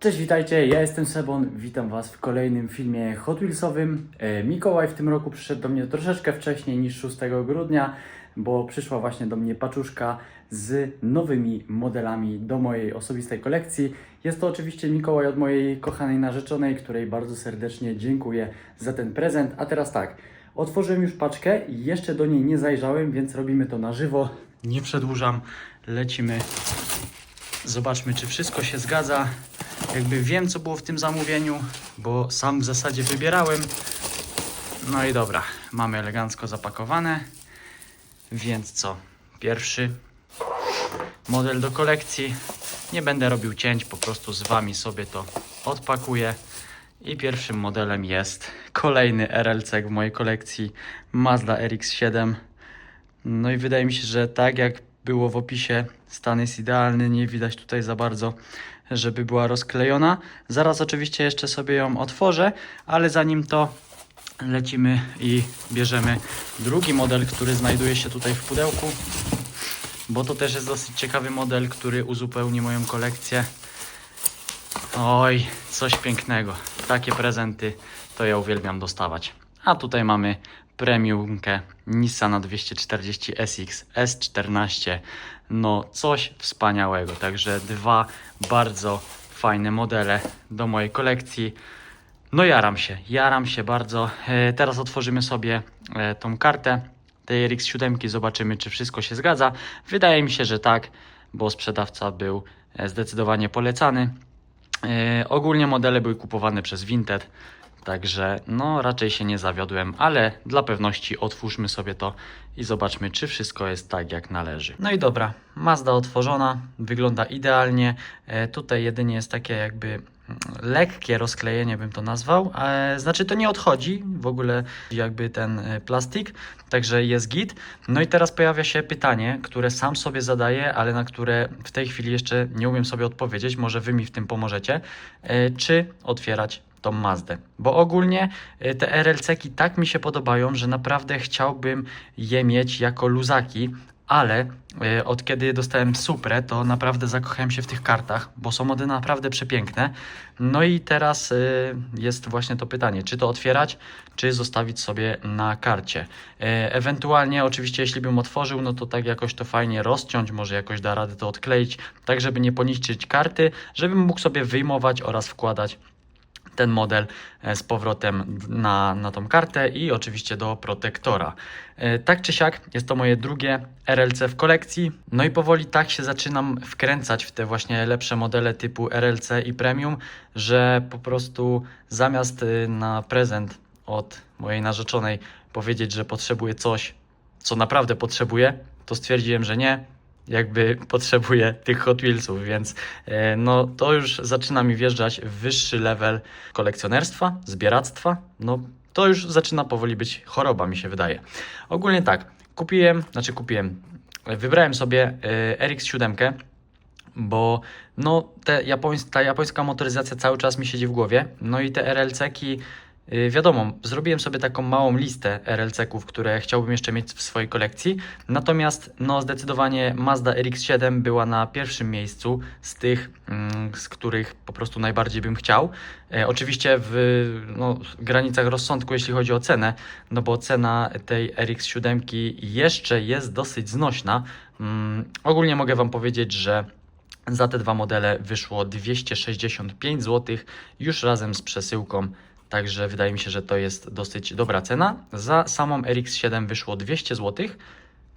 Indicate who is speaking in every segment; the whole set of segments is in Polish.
Speaker 1: Cześć, witajcie, ja jestem Sebon, witam Was w kolejnym filmie Hot Wheelsowym. E, Mikołaj w tym roku przyszedł do mnie troszeczkę wcześniej niż 6 grudnia, bo przyszła właśnie do mnie paczuszka z nowymi modelami do mojej osobistej kolekcji. Jest to oczywiście Mikołaj od mojej kochanej narzeczonej, której bardzo serdecznie dziękuję za ten prezent. A teraz tak, otworzyłem już paczkę i jeszcze do niej nie zajrzałem, więc robimy to na żywo. Nie przedłużam, lecimy Zobaczmy, czy wszystko się zgadza. Jakby wiem, co było w tym zamówieniu, bo sam w zasadzie wybierałem. No i dobra, mamy elegancko zapakowane. Więc co? Pierwszy model do kolekcji. Nie będę robił cięć, po prostu z Wami sobie to odpakuję. I pierwszym modelem jest kolejny RLC w mojej kolekcji Mazda RX-7. No i wydaje mi się, że tak jak było w opisie, stan jest idealny, nie widać tutaj za bardzo, żeby była rozklejona. Zaraz oczywiście jeszcze sobie ją otworzę, ale zanim to lecimy i bierzemy drugi model, który znajduje się tutaj w pudełku, bo to też jest dosyć ciekawy model, który uzupełni moją kolekcję. Oj, coś pięknego. Takie prezenty to ja uwielbiam dostawać. A tutaj mamy premiumkę Nissana 240 SX S14. No, coś wspaniałego. Także dwa bardzo fajne modele do mojej kolekcji. No, jaram się, jaram się bardzo. E, teraz otworzymy sobie e, tą kartę tej RX7, zobaczymy, czy wszystko się zgadza. Wydaje mi się, że tak, bo sprzedawca był e, zdecydowanie polecany. Ogólnie modele były kupowane przez Vinted, także no raczej się nie zawiodłem, ale dla pewności otwórzmy sobie to i zobaczmy, czy wszystko jest tak, jak należy. No i dobra, Mazda otworzona, wygląda idealnie. E, tutaj jedynie jest takie jakby mm, lekkie rozklejenie bym to nazwał, e, znaczy to nie odchodzi w ogóle jakby ten e, plastik, także jest git. No i teraz pojawia się pytanie, które sam sobie zadaję, ale na które w tej chwili jeszcze nie umiem sobie odpowiedzieć, może wy mi w tym pomożecie, e, czy otwierać tą Mazdę. Bo ogólnie e, te RLC-ki tak mi się podobają, że naprawdę chciałbym je mieć jako luzaki, ale e, od kiedy dostałem Suprę, to naprawdę zakochałem się w tych kartach, bo są one naprawdę przepiękne. No i teraz e, jest właśnie to pytanie, czy to otwierać, czy zostawić sobie na karcie. Ewentualnie, oczywiście, jeśli bym otworzył, no to tak jakoś to fajnie rozciąć, może jakoś da radę to odkleić, tak żeby nie poniszczyć karty, żebym mógł sobie wyjmować oraz wkładać ten model e, z powrotem na, na tą kartę i oczywiście do protektora. E, Tak czy siak, jest to moje drugie RLC w kolekcji. No i powoli tak się zaczynam wkręcać w te właśnie lepsze modele typu RLC i Premium, że po prostu zamiast y, na prezent od mojej narzeczonej powiedzieć, że potrzebuję coś, co naprawdę potrzebuję, to stwierdziłem, że nie, jakby potrzebuję tych Hot Wheelsów, więc e, no to już zaczyna mi wjeżdżać w wyższy level kolekcjonerstwa, zbieractwa. No to już zaczyna powoli być choroba, mi się wydaje. Ogólnie tak, kupiłem, znaczy kupiłem, wybrałem sobie e, RX7, bo no te japońs ta japońska motoryzacja cały czas mi siedzi w głowie. No i te RLC-ki, wiadomo, zrobiłem sobie taką małą listę RLC-ków, które chciałbym jeszcze mieć w swojej kolekcji. Natomiast no zdecydowanie Mazda RX-7 była na pierwszym miejscu z tych, mm, z których po prostu najbardziej bym chciał. E, oczywiście w no, granicach rozsądku, jeśli chodzi o cenę, no bo cena tej RX-7 jeszcze jest dosyć znośna. Mm, ogólnie mogę Wam powiedzieć, że za te dwa modele wyszło 265 zł już razem z przesyłką. Także wydaje mi się, że to jest dosyć dobra cena. Za samą RX7 wyszło 200 zł.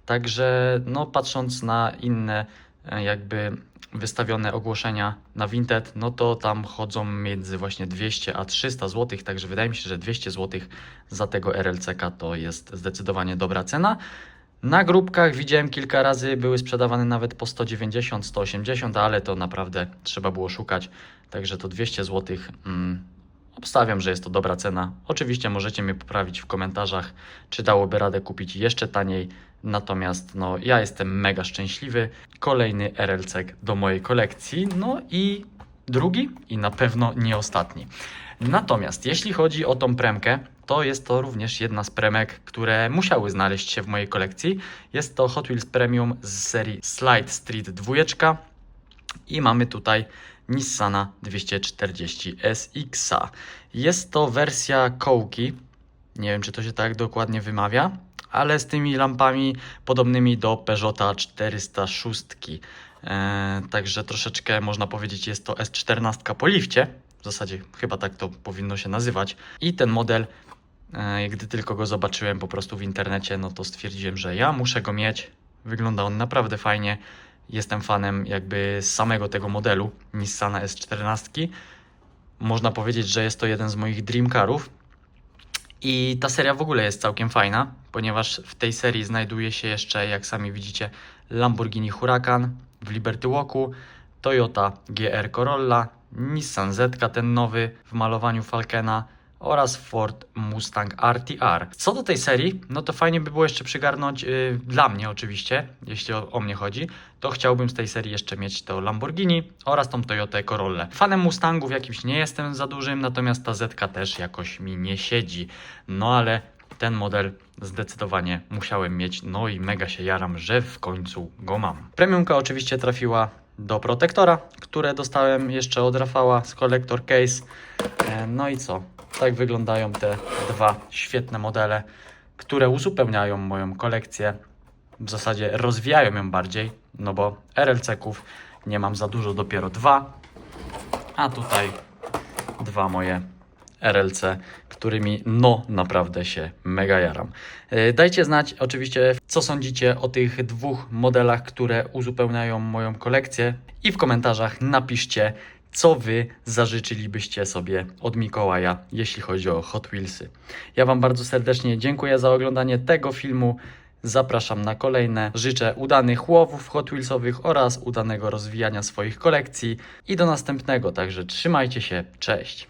Speaker 1: Także no patrząc na inne e, jakby wystawione ogłoszenia na Vinted, no to tam chodzą między właśnie 200 a 300 zł, także wydaje mi się, że 200 zł za tego RLCK to jest zdecydowanie dobra cena. Na grupkach widziałem kilka razy, były sprzedawane nawet po 190, 180, ale to naprawdę trzeba było szukać. Także to 200 zł. Obstawiam, że jest to dobra cena. Oczywiście możecie mnie poprawić w komentarzach, czy dałoby radę kupić jeszcze taniej. Natomiast no, ja jestem mega szczęśliwy. Kolejny RLC do mojej kolekcji. No i drugi i na pewno nie ostatni. Natomiast jeśli chodzi o tą premkę, to jest to również jedna z premek, które musiały znaleźć się w mojej kolekcji. Jest to Hot Wheels Premium z serii Slide Street 2 i mamy tutaj Nissana 240 SX-a. Jest to wersja kołki, nie wiem czy to się tak dokładnie wymawia, ale z tymi lampami podobnymi do Peugeota 406. E, także troszeczkę można powiedzieć jest to S14 po lifcie. W zasadzie chyba tak to powinno się nazywać. I ten model, e, gdy tylko go zobaczyłem po prostu w internecie, no to stwierdziłem, że ja muszę go mieć. Wygląda on naprawdę fajnie. Jestem fanem jakby samego tego modelu Nissana S14. Można powiedzieć, że jest to jeden z moich dream carów. I ta seria w ogóle jest całkiem fajna, ponieważ w tej serii znajduje się jeszcze, jak sami widzicie, Lamborghini Huracan w Liberty Walku, Toyota GR Corolla, Nissan Zetka ten nowy w malowaniu Falcona oraz Ford Mustang RTR. Co do tej serii, no to fajnie by było jeszcze przygarnąć yy, dla mnie oczywiście, jeśli o, o mnie chodzi, to chciałbym z tej serii jeszcze mieć to Lamborghini oraz tą Toyotę Corollę. Fanem Mustangów jakimś nie jestem za dużym, natomiast ta Zetka też jakoś mi nie siedzi. No ale ten model zdecydowanie musiałem mieć, no i mega się jaram, że w końcu go mam. Premiumka oczywiście trafiła do protektora, które dostałem jeszcze od Rafała z Collector Case. E, No i co? Tak wyglądają te dwa świetne modele, które uzupełniają moją kolekcję. W zasadzie rozwijają ją bardziej, no bo RLC-ków nie mam za dużo, dopiero dwa. A tutaj dwa moje RLC, którymi no naprawdę się mega jaram. E, Dajcie znać oczywiście, co sądzicie o tych dwóch modelach, które uzupełniają moją kolekcję i w komentarzach napiszcie, co Wy zażyczylibyście sobie od Mikołaja, jeśli chodzi o Hot Wheelsy. Ja Wam bardzo serdecznie dziękuję za oglądanie tego filmu. Zapraszam na kolejne. Życzę udanych łowów Hot Wheelsowych oraz udanego rozwijania swoich kolekcji i do następnego. Także trzymajcie się. Cześć.